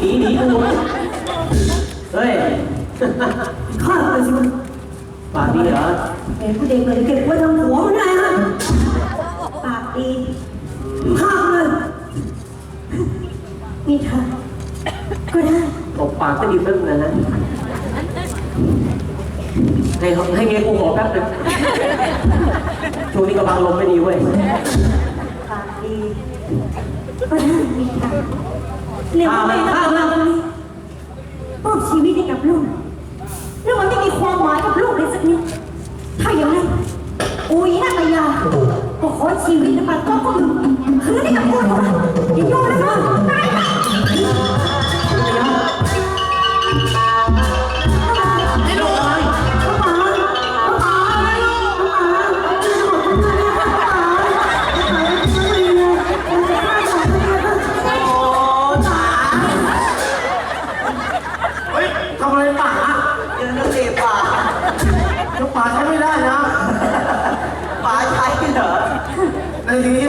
หนีหนีหนีกูเฮ้ยฆ่าเลยสิมันปากดีเหรอแหมผู้เด็กเลยเก็บไว้ทำหัวมันได้ฮะปากดีฆ่ามันเลยมีทางก็ได้ตบปากก็ดีมึงนะนะให้เขาให้เมียกูขอแป๊บหนึงช่วงนี้กระบังลมไม่ดีเว้ยปากดีก็ได้มีทาง เร็วไปนะมอบชีวิตให้กับลูกแล้วมันไม่มีความหมายกับลูกเลยสักนิด ถ้าอย่างนั้นอุ้ยนักยาก็ขอชีวิตและปัดก็ก็มึงคืนให้กับ ป่าใช้ไม่ได้นะ ป่าใช้เหรอในนี้